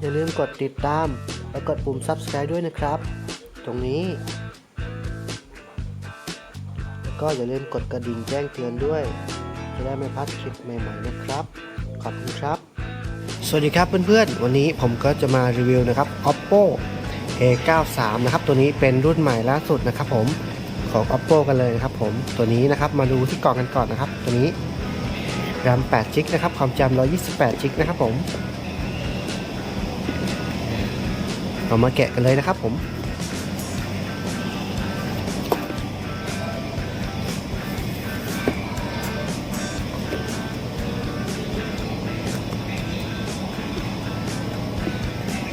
อย่าลืมกดติดตาม และกดปุ่ม subscribe ด้วยนะครับ ตรงนี้ แล้วก็อย่าลืมกดกระดิ่งแจ้งเตือนด้วย จะได้ไม่พลาดคลิปใหม่ๆนะครับ ขอบคุณครับ สวัสดีครับเพื่อนๆ วันนี้ผมก็จะมารีวิวนะครับ oppo a93 นะครับ ตัวนี้เป็นรุ่นใหม่ล่าสุดนะครับผมของ oppo กันเลยนะครับผม ตัวนี้นะครับ มาดูที่กล่องกันก่อนนะครับ ตัวนี้ RAM 8 g b นะครับ ความจำ128 g b นะครับผม เรามาแกะกันเลยนะครับผม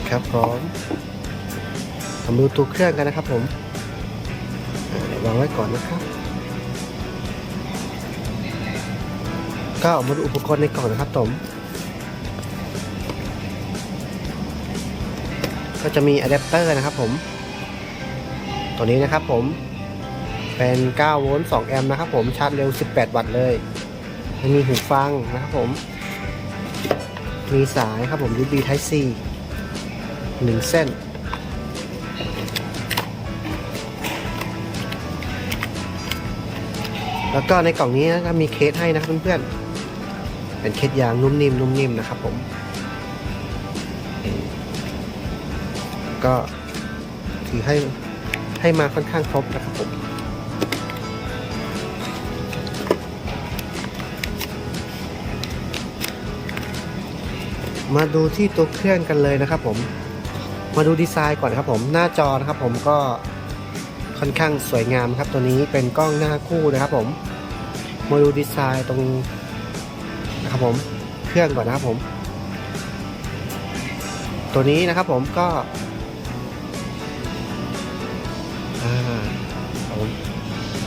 ครับพร้อมทำดูตัวเครื่องกันนะครับผมวางไว้ก่อนนะครับ ก็มาดูอุปกรณ์ในกล่องนะครับผม ก็จะมีอะแดปเตอร์นะครับผม ตัวนี้นะครับผมเป็น 9 โวลต์ 2 แอมป์นะครับผมชาร์จเร็ว 18 วัตต์เลยมีหูฟังนะครับผม มีสายครับผม USB Type C หนึ่งเส้น แล้วก็ในกล่องนี้นะมีเคสให้นะครับเพื่อนๆ เป็นเคสยางนุ่มนิ่มนุ่มนิ่มนะครับผม ก็ถือให้ให้มาค่อนข้างครบนะครับผมมาดูที่ตัวเครื่องกันเลยนะครับ ผม มาดูดีไซน์ก่อนครับผม หน้าจอนะครับผมก็ค่อนข้างสวยงามครับ ตัวนี้เป็นกล้องหน้าคู่นะครับ ผม มาดูดีไซน์ตรงนะครับผม เครื่องก่อนนะครับผม ตัวนี้นะครับผมก็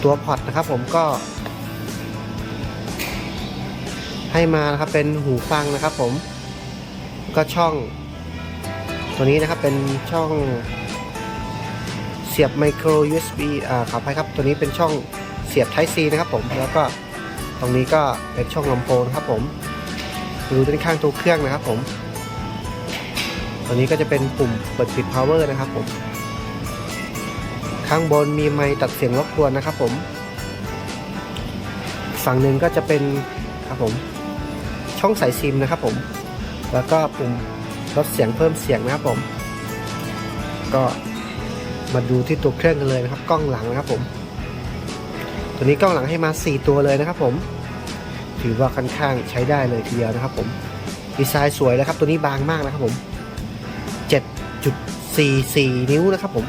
ตัวพอตนะครับผมก็ ให้มานะครับเป็นหูฟังนะครับผมก็ช่อง ตัวนี้นะครับเป็นช่องเสียบไมโคร USB อ่าขออภัยครับ ตัวนี้เป็นช่องเสียบ Type C นะครับผมแล้วก็ตรงนี้ก็เป็นช่องลำโพงนะครับผมดูด้านข้างตัวเครื่องนะครับผมตัวนี้ก็จะเป็นปุ่มเปิดปิด power นะครับผม ข้างบนมีไมค์ตัดเสียงรบกวนนะครับผม ฝั่งหนึ่งก็จะเป็นครับผม ช่องสายซิมนะครับผม แล้วก็ปุ่มลดเสียงเพิ่มเสียงนะครับผม ก็มาดูที่ตัวเครื่องกันเลยนะครับ กล้องหลังนะครับผม ตัวนี้กล้องหลังให้มา 4 ตัวเลยนะครับผม ถือว่าค่อนข้างใช้ได้เลยทีเดียวนะครับผม ดีไซน์สวยนะครับ ตัวนี้บางมากนะครับผม 7.44 นิ้วนะครับผม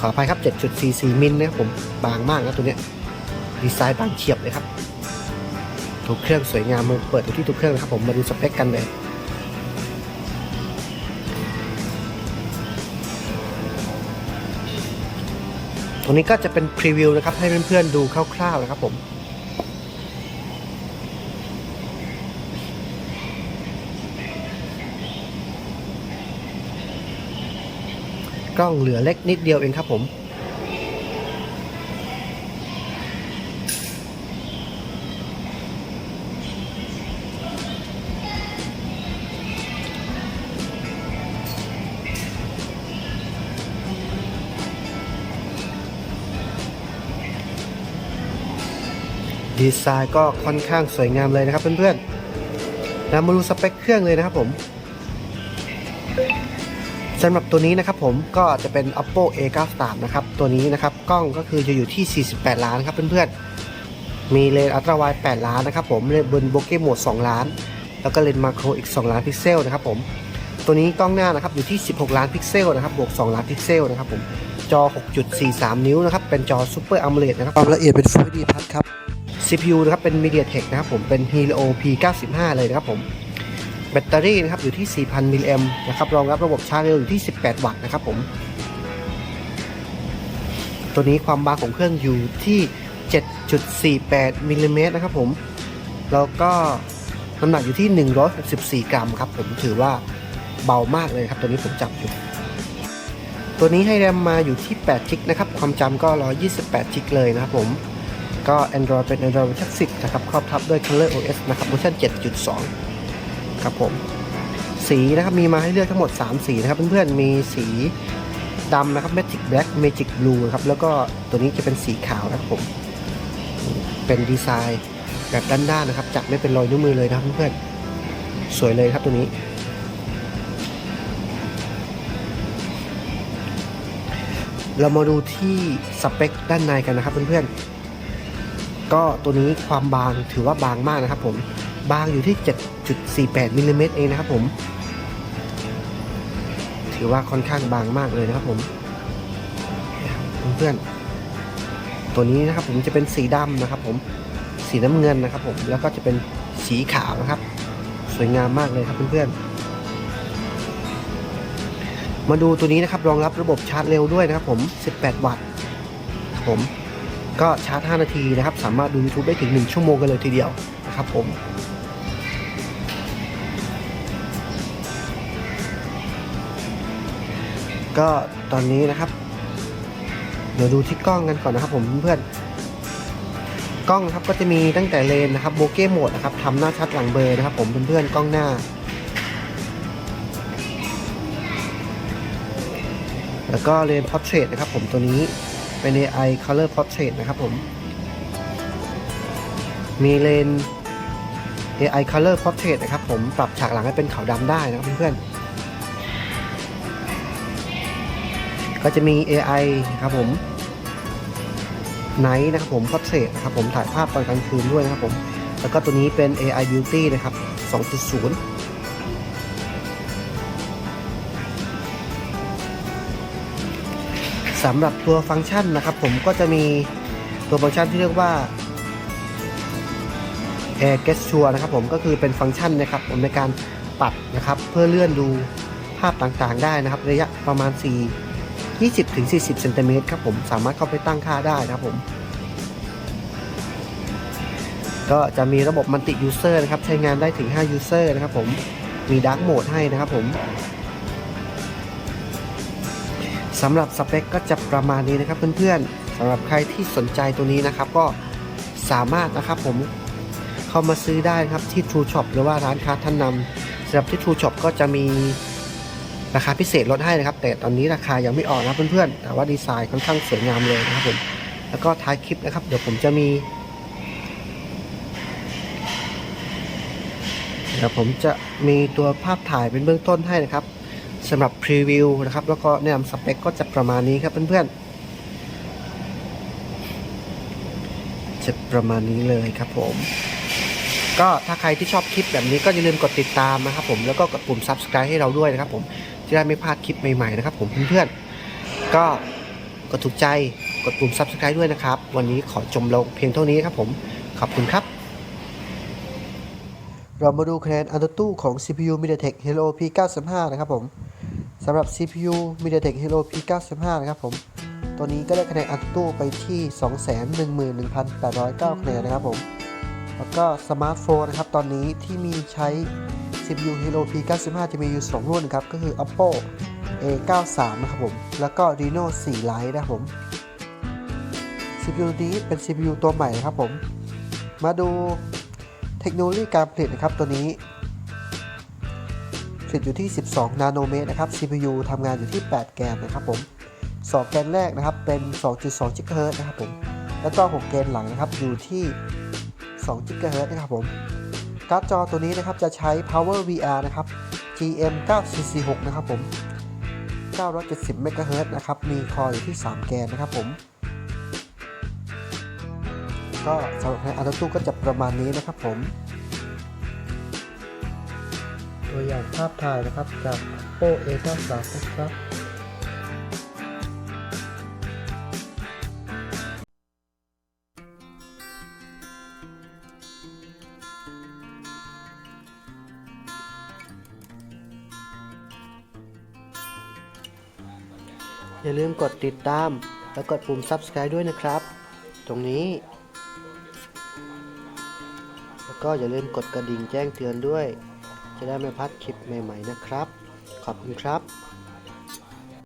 ขออภัยครับ 7.44 มิลนะครับผมบางมากนะตัวเนี้ยดีไซน์บางเฉียบเลยครับทุกเครื่องสวยงามมาเปิดดูที่ทุกเครื่องนะครับผมมาดูสเปคกันเลยตรงนี้ก็จะเป็นพรีวิวนะครับให้เพื่อนๆดูคร่าวๆนะครับผม กล้องเหลือเล็กนิดเดียวเองครับผม ดีไซน์ก็ค่อนข้างสวยงามเลยนะครับเพื่อนๆแล้วมาดูสเปคเครื่องเลยนะครับผม สำหรับตัวนี้นะครับผมก็จะเป็น oppo a93 นะครับ ตัวนี้นะครับกล้องก็คือจะอยู่ที่ 48 ล้านครับเพื่อนๆ มีเลนส์อัลตร้าไวด์8ล้านนะครับผมเลนส์บนโบเก้โหมด 2 ล้าน แล้วก็เลนส์มาโครอีก 2 ล้านพิกเซลนะครับผมตัวนี้กล้องหน้านะครับอยู่ที่ 16 ล้านพิกเซลนะครับบวก 2 ล้านพิกเซลนะครับผมจอ 6.43 นิ้วนะครับเป็นจอ Super AMOLED นะครับความละเอียดเป็น Full HD Plus ครับ CPU นะครับเป็น MediaTek นะครับผมเป็น Helio P95 เลยนะครับผม แบตเตอรี่นะครับอยู่ที่ 4,000 มิลลิแอมนะครับรองรับระบบชาร์จเร็วอยู่ที่ 18 วัตต์นะครับผม ตัวนี้ความบางของเครื่องอยู่ที่ 7.48มิลลิเมตรนะครับผม แล้วก็น้ำหนักอยู่ที่ 164 กรัมครับผมถือว่าเบามากเลยครับ ตัวนี้ผมจับอยู่ ตัวนี้ให้แรมมาอยู่ที่8จิกนะครับ ความจำก็ 128จิกเลยนะครับผมก็ Android เป็น Android เวอร์ชัน10นะครับ ครอบทับด้วย Color OS นะครับเวอร์ชัน7.2 ครับผม สีนะครับมีมาให้เลือกทั้งหมด 3 สีนะครับเพื่อนๆมีสีดำนะครับ Magic Black Magic Blue นครับแล้วก็ตัวนี้จะเป็นสีขาวนะครับผม เป็นดีไซน์แบบด้านๆนะครับ จับไม่เป็นรอยนิ้วมือเลยนะครับเพื่อนๆสวยเลยครับตัวนี้ เรามาดูที่สเปคด้านในกันนะครับเพื่อนๆก็ตัวนี้ความบางถือว่าบางมากนะครับผม บางอยู่ที่ 7.48มิลลิเมตรเองนะครับผม ถือว่าค่อนข้างบางมากเลยนะครับผมเพื่อนๆตัวนี้นะครับผมจะเป็นสีดำนะครับ ผมสีน้ำเงินนะครับ ผมแล้วก็จะเป็นสีขาวนะครับ สวยงามมากเลยครับเพื่อนๆมาดูตัวนี้นะครับรองรับระบบชาร์จเร็วด้วยนะครับผม 18 วัตต์ครับผมก็ชาร์จ 5 นาทีนะครับ สามารถดู YouTube ได้ถึง 1 ชั่วโมงกันเลยทีเดียวนะครับผม ก็ตอนนี้นะครับ เดี๋ยวดูที่กล้องกันก่อนนะครับ ผมเพื่อนกล้องนะครับก็จะมีตั้งแต่เลนนะครับโบเก้โหมดนะครับทำหน้าชัดหลังเบอร์นะครับ ผมเพื่อนๆกล้องหน้า แล้วก็เลน Portrait นะครับผมตัวนี้เป็น AI Color Portrait นะครับผม มีเลน AI Color Portrait นะครับผมปรับฉากหลังให้เป็นขาวดำได้นะครับเพื่อนๆ ก็จะมี AI ครับผม Night นะครับผม Portrait นะครับผมถ่ายภาพตอนกลางคืนด้วยนะครับผมแล้วก็ตัวนี้เป็น AI Beauty นะครับ 2.0สำหรับตัวฟังก์ชันนะครับ ผมก็จะมีตัวฟังก์ชันที่เรียกว่า Air Gesture นะครับผมก็คือเป็นฟังก์ชันนะครับผมในการปัดนะครับ เพื่อเลื่อนดูภาพต่างๆได้นะครับ ระยะประมาณ 4 20ถึง40เซนติเมตรครับผมสามารถเข้าไปตั้งค่าได้นะครับผม ก็จะมีระบบมัลติยูเซอร์นะครับ ใช้งานได้ถึง5 User นะครับผมมีด a r k โหมดให้นะครับผมสำหรับสเปคก็จะประมาณนี้นะครับเพื่อนๆสำหรับใครที่สนใจตัวนี้นะครับก็สามารถนะครับผมเข้ามาซื้อได้นะครับที่ True Shop หรือว่าร้านค้าท่านนำสำหรับที่ True Shop ก็จะมี ราคาพิเศษลดให้นะครับ แต่ตอนนี้ราคายังไม่ออกนะเพื่อนๆ แต่ว่าดีไซน์ค่อนข้างสวยงามเลยนะครับผม แล้วก็ท้ายคลิปนะครับ เดี๋ยวผมจะมี เดี๋ยวผมจะมีตัวภาพถ่ายเป็นเบื้องต้นให้นะครับสำหรับพรีวิวนะครับ แล้วก็แนะนำสเปคก็จะประมาณนี้ครับเพื่อนๆ จะประมาณนี้เลยครับผมก็ถ้าใครที่ชอบคลิปแบบนี้ก็อย่าลืมกดติดตามนะครับผมแล้วก็กดปุ่ม subscribe ให้เราด้วยนะครับผม จะได้ไม่พลาดคลิปใหม่ๆนะครับผมเพื่อนๆ ก็กดถูกใจกดปุ่ม subscribe ด้วยนะครับ วันนี้ขอจมลงเพียงเท่านี้ครับผม ขอบคุณครับ เรามาดูคะแนนอันดับตู้ของ CPU MediaTek Helio P95 นะครับผมสำหรับ CPU MediaTek Helio P95 นะครับผมตัวนี้ก็ได้คะแนนอันดับตู้ไปที่ 211,809คะแนนนะครับผม แล้วก็สมาร์ทโฟนนะครับ ตอนนี้ที่มีใช้ CPU Helo P95 จะมีอยู่2รุ่นครับ ก็คือ Oppo A93 นะครับผม แล้วก็ Reno 4 Lite นะครับผม CPU นี้เป็น CPU ตัวใหม่นะครับผม มาดูเทคโนโลยีการผลิตนะครับตัวนี้ผลิตอยู่ที่ 12 นาโนเมตรนะครับ CPU ทำงานอยู่ที่ 8 แกนนะครับผม 2 แกนแรกนะครับเป็น 2.2 GHz นะครับผม แล้วก็ 6 แกนหลังนะครับอยู่ที่2 GHz นะครับผม การ์ดจอตัวนี้นะครับจะใช้ Power VR นะครับ GM 9446 นะครับผม 970 MHz นะครับ มีคออยู่ที่ 3 แกนนะครับผม ก็สำหรับในอัลตูก็จะประมาณนี้นะครับผม ตัวอย่างภาพถ่ายนะครับจาก Oppo A93 นะครับ อย่าลืมกดติดตาม และกดปุ่ม subscribe ด้วยนะครับ ตรงนี้ แล้วก็อย่าลืมกดกระดิ่งแจ้งเตือนด้วย จะได้ไม่พลาดคลิปใหม่ ๆ นะครับ ขอบคุณครับ